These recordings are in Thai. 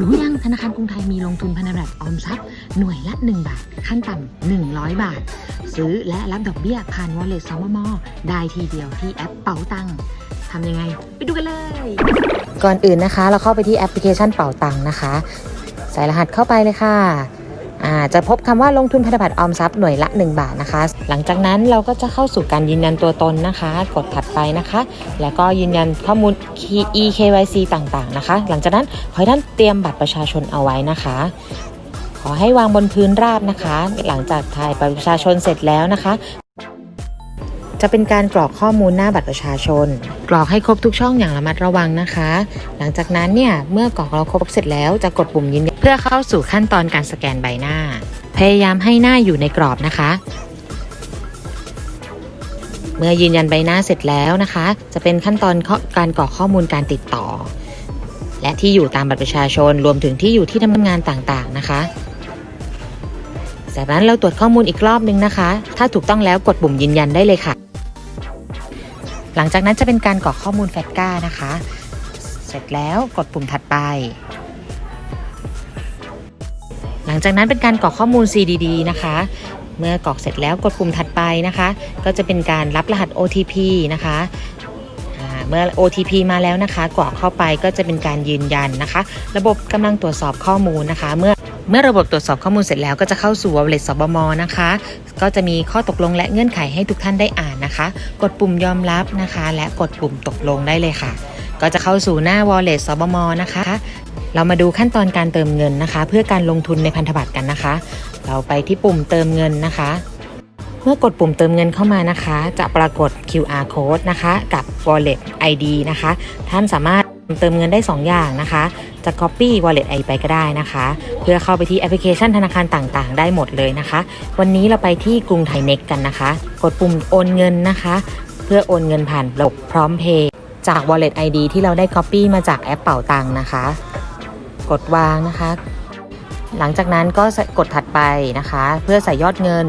รู้ยังธนาคารกรุงไทยมีลงทุนพันธบัตรออมทรัพย์หน่วยละ 1 บาท ขั้นต่ำ100 บาท ซื้อและรับดอกเบี้ยผ่านวอลเล็ตสมมได้ทีเดียวที่แอปเป๋าตังค์ทำยังไง ไปดูกันเลย ก่อนอื่นนะคะ เราเข้าไปที่แอปพลิเคชันเป๋าตังค์นะคะ ใส่รหัสเข้าไปเลยค่ะ จะพบคำว่าลงทุนพันธบัตรออมทรัพย์หน่วยละ 1 บาทนะคะ หลังจากนั้นเราก็จะเข้าสู่การยืนยันตัวตนนะคะ กดถัดไปนะคะ แล้วก็ยืนยันข้อมูล eKYC ต่างๆนะคะ หลังจากนั้นขอให้ท่านเตรียมบัตรประชาชนเอาไว้นะคะขอให้วางบนพื้นราบนะคะ หลังจากถ่ายบัตรประชาชนเสร็จแล้วนะคะ จะเป็นการกรอกข้อมูลหน้าบัตรประชาชน กรอกให้ครบทุกช่องอย่างระมัดระวังนะคะ หลังจากนั้นเนี่ยเมื่อกรอกเราครบเสร็จแล้วจะกดปุ่มยืนยัน เพื่อเข้าสู่ขั้นตอนการสแกนใบหน้า พยายามให้หน้าอยู่ในกรอบนะคะ เมื่อยืนยันใบหน้าเสร็จแล้วนะคะ จะเป็นขั้นตอนการกรอกข้อมูลการติดต่อ และที่อยู่ตามบัตรประชาชนรวมถึงที่อยู่ที่ทำงานต่างๆนะคะจากนั้นเราตรวจข้อมูลอีกรอบนึงนะคะ ถ้าถูกต้องแล้วกดปุ่มยืนยันได้เลยค่ะ หลังจากนั้นจะเป็นการกรอกข้อมูลแฟตก้านะคะ เสร็จแล้วกดปุ่มถัดไป ลังจากนั้นเป็นการกรอกข้อมูล CDD นะคะ เมื่อกรอกเสร็จแล้วกดปุ่มถัดไปนะคะ ก็จะเป็นการรับรหัส OTP นะคะเมื่อ OTP มาแล้วนะคะกรอกเข้าไปก็จะเป็นการยืนยันนะคะ ระบบกำลังตรวจสอบข้อมูลนะคะ เมื่อเมื่อระบบตรวจสอบข้อมูลเสร็จแล้วก็จะเข้าสู่ Wallet สบมนะคะ ก็จะมีข้อตกลงและเงื่อนไขให้ทุกท่านได้อ่านนะคะ กดปุ่มยอมรับนะคะ และกดปุ่มตกลงได้เลยค่ะ ก็จะเข้าสู่หน้า Wallet สบมนะคะ เรามาดูขั้นตอนการเติมเงินนะคะ เพื่อการลงทุนในพันธบัตรกันนะคะ เราไปที่ปุ่มเติมเงินนะคะ เมื่อกดปุ่มเติมเงินเข้ามานะคะ จะปรากฏ QR code นะคะ กับ Wallet ID นะคะ ท่านสามารถเติมเงินได้ 2 อย่างนะคะ จะ Copy Wallet ID ไปก็ได้นะคะ เพื่อเข้าไปที่แอปพลิเคชันธนาคารต่างๆ ได้หมดเลยนะคะ วันนี้เราไปที่กรุงไทยเน็กกันนะคะ กดปุ่มโอนเงินนะคะ เพื่อโอนเงินผ่านระบบพร้อมเพย์จาก Wallet ID ที่เราได้ Copy มาจากแอปเป่าตังนะคะ กดวางนะคะ หลังจากนั้นก็กดถัดไปนะคะ เพื่อใส่ยอดเงิน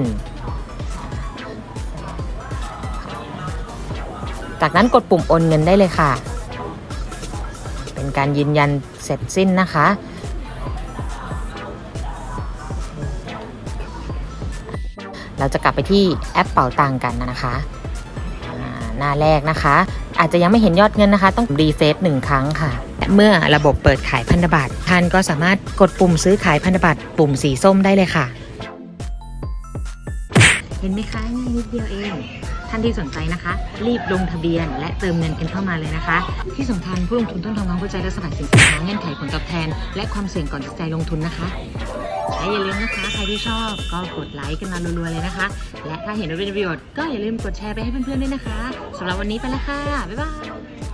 จากนั้นกดปุ่มโอนเงินได้เลยค่ะ เป็นการยืนยันเสร็จสิ้นนะคะเราจะกลับไปที่แอปเป่าตังกันนะคะ หน้าแรกนะคะ อาจจะยังไม่เห็นยอดเงินนะคะ ต้องรีเฟซหนึ่งครั้งค่ะ และเมื่อระบบเปิดขายพันธบัตรท่านก็สามารถกดปุ่มซื้อขายพันธบัตรปุ่มสีส้มได้เลยค่ะ เห็นไหมคะง่ายนิดเดียวเอง ท่านที่สนใจนะคะ รีบลงทะเบียน และเติมเงินกันเข้ามาเลยนะคะ ที่สำคัญผู้ลงทุนต้องทำความเข้าใจลักษณะสินค้าเงื่อนไขผลตอบแทน และความเสี่ยงก่อนตัดใจลงทุนนะคะและอย่าลืมนะคะ ใครที่ชอบก็กดไลค์กันมารัวๆเลยนะคะ และถ้าเห็นว่าเป็นประโยชน์ก็อย่าลืมกดแชร์ไปให้เพื่อนๆด้วยนะคะสำหรับวันนี้ไปแล้วค่ะ บ๊ายบาย